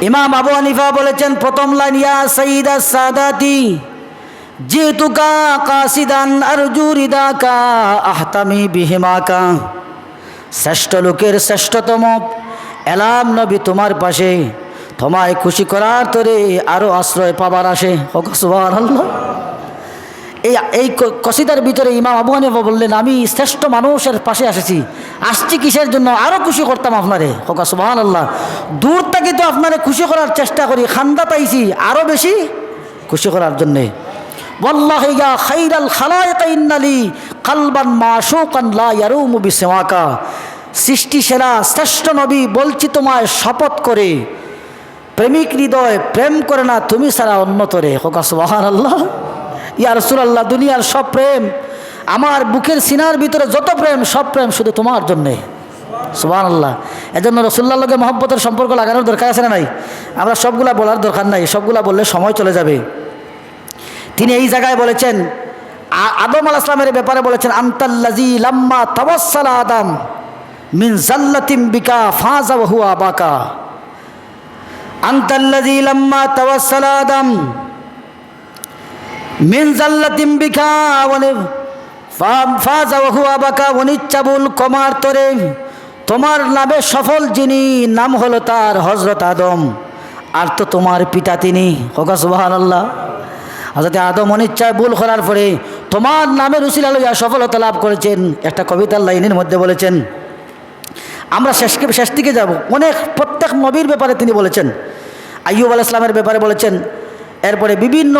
ইমাম আবু হানিফা বলেছেন, প্রথম লাইন, ইয়া সঈদা সাদাতি, জিতুকা কাসিদান আরজুরিদাকা আহতামি বিহিমাকা। শ্রেষ্ঠ লোকের শ্রেষ্ঠতম, এলাম নবী তোমার পাশে, তোমায় খুশি করার তরে আরও আশ্রয় পাবার আসে। এই এই ক- কসিদার ভিতরে ইমাম আবু হানিফা বললেন, আমি শ্রেষ্ঠ মানুষের পাশে এসেছি আসছি কিসের জন্য? আরও খুশি করতাম আপনারে। হকা সুবাহান আল্লাহ দূর থাকি তো আপনারা খুশি করার চেষ্টা করি, খান্দা পাইছি আরও বেশি খুশি করার জন্যে। ওয়াল্লাহিয়া খাইরাল খালায়কা ইন্নালি কালবান মাসুকান লা ইয়ারুমু বিসওয়াকা। সৃষ্টি সেরা, শ্রেষ্ঠ নবী বলছি তোমায় শপথ করে। প্রেমিক হৃদয় প্রেম করে না, তুমি সারা অন্যতরে। হকাস মহান আল্লাহ ইয়া রসুলাল্লাহ, দুনিয়ার সব প্রেম, আমার বুকের সিনার ভিতরে যত প্রেম, সব প্রেম শুধু তোমার জন্যে। সুবাহ আল্লাহ এজন্য রসুল্লাহকে মহব্বতের সম্পর্ক লাগানোর দরকার আছে না নাই? আমরা সবগুলা বলার দরকার নাই, সবগুলা বললে সময় চলে যাবে। তিনি এই জায়গায় বলেছেন আদম আল ইসলামের ব্যাপারে বলেছেন আন্তাল্লাজি লাম্মা তাওয়াসালা আদম মিন জাল্লাতিম বিকা ফাজা হুয়া বাকা। আন্তাল্লাজি লাম্মা তাওয়াসালা আদম মিন জাল্লাতিম বিকা ফাজা হুয়া বাকা। অনিচ্ছাবুল কমার তরে তোমার নামে সফল যিনি, নাম হলো তার হজরত আদম। আর তো তোমার পিতা তিনি। হোকা সুবাহান আল্লাহ হজরত আদম অনিচ্ছায় ভুল করার পরে তোমার নামের উসিলা লইয়া সফলতা লাভ করেছেন। একটা কবিতার লাইনের মধ্যে বলেছেন, আমরা শেষকে শেষ দিকে যাব। অনেক প্রত্যেক নবীর ব্যাপারে তিনি বলেছেন। আইয়ুব আল ইসলামের ব্যাপারে বলেছেন। এরপরে বিভিন্ন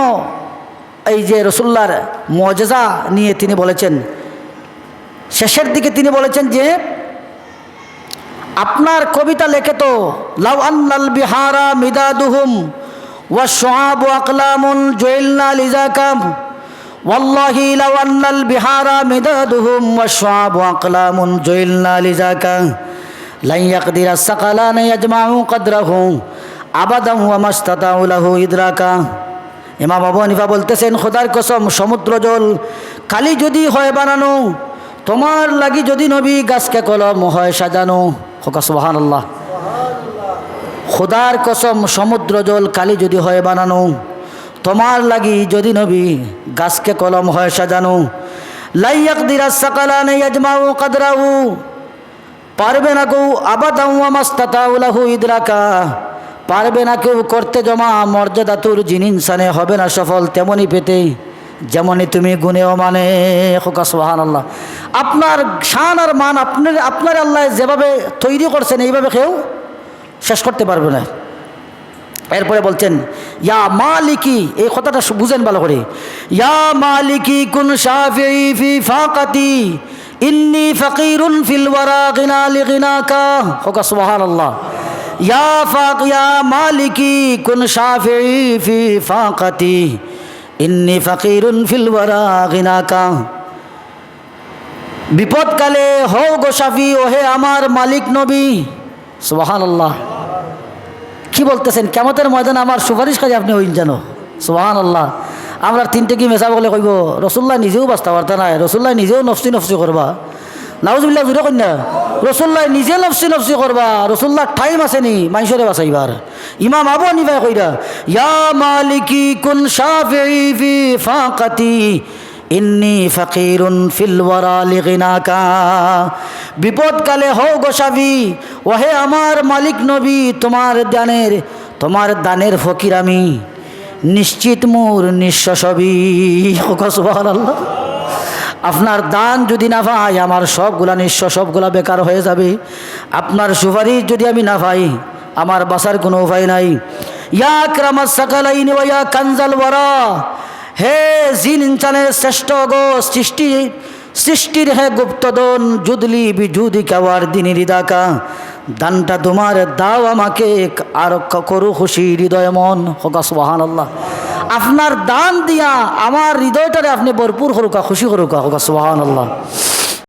এই যে রসুল্লার মজেজা নিয়ে তিনি বলেছেন। শেষের দিকে তিনি বলেছেন যে আপনার কবিতা লেখে তো, লাউ আন্নাল বিহারা মিদাদুহুম, ওয়া সোহাব আকলামুন জুয়েলনা লিজাকাম, ওয়াল্লাহি লাউ আন্নাল বিহারা মিদাদুহুম, ওয়া সোহাব আকলামুন জুয়েলনা লিজাকা লাই ইয়াকদিরা সাকালান ইয়াজমাউ কদরাহু আবাদাম ওয়া মাস্তাতাউ লাহু ইদরাকা। ইমাম আবু হানিফা বলতেছেন, খোদার কসম, সমুদ্র জল খালি যদি হয় বানানো, তোমার লাগি যদি নবী গাছকে কলম হয় সাজানো। হোকা সুবাহান আল্লাহ খোদার কসম সমুদ্র জল কালি যদি হয় বানানো, তোমার লাগি যদি নবী, গাছকে কলম হয় সাজানো লাইয়াক দিরা সাকালা নেই আজমাউ কাদরাউ পারবে না কেউ আবাদাউ মাস্তাতাউলাহু ইদরাকা, পারবে না কেউ করতে জমা মর্যাদা তোর জিন হবে না সফল তেমনই পেতে। যেমনই তুমি গুণেও মানে হোকা সোহান আল্লাহ আপনার শান আর মান আপনার আপনার আল্লাহ যেভাবে তৈরি করছেন, এইভাবে কেউ শেষ করতে পারবে না। এরপরে বলছেন, ইয়া মালিকি, এই কথাটা বুঝেন ভালো করে। ইয়া মালিকি কুন ফি ফাকাতি, ইন্নি ফকিরুন ফিল ওয়ারা গিনা লি গিনাকা হোকা সুবহানাল্লাহ। ইয়া ফাক, ইয়া মালিকি কুন শাফি ফি ফাকাতি ইন্নি ফকিরুন ফিল ওয়ারা গিনাকা। বিপদকালে হও গো শাফি ওহে আমার মালিক নবী। সুবহানাল্লাহ। কি বলতেছেন? কেমতের ময়দানে আমার সুপারিশকারী আপনি হইন জানো সোহান আল্লাহ আমরা তিনটে কি মেশা বলে কইব, রসুল্লাহ নিজেও বাঁচতে পারতা নাই, রসুল্লাহ নিজেও নফসি নফসি করবা। নাউজবিল্লা জুড়ে কন্যা রসুল্লাহ নিজে নফসি নফসি করবা, রসুল্লাহ টাইম আছে নি মানুষরে বাঁচাইবার। ইমাম আবু নিবাই কইরা, ইয়া মালিকি কুন শাফি ফি ফাকাতি, ইন্নি ফকিরুন ফিল ওয়ারা লিগিনাকা বিপদকালে হও গোসাবি ওহে আমার মালিক নবী, তোমার দানের তোমার দানের ফকির আমি। নিশ্চিত মোর নিঃস্ব সবই আল্লাহ আপনার দান যদি না পাই, আমার সবগুলা নিঃস্ব, সবগুলা বেকার হয়ে যাবে। আপনার সুপারিশ যদি আমি না পাই আমার বাসার কোনো উপায় নাই। ইয়া ক্রামাস সাকালাইন ইয়া কানজাল হে জিন ইনসানের শ্রেষ্ঠ গো, সৃষ্টি, সৃষ্টির হে গুপ্তদন জুদলি বিজুদি কাওয়ার দিনী হৃদাকা দানটা তোমার, দাও আমাকে, আর করু খুশি হৃদয় মন। হোকা সুবাহান আল্লাহ আপনার দান দিয়া আমার হৃদয়টারে আপনি ভরপুর করুকা, খুশি করুকা, হোকা সুবাহান আল্লাহ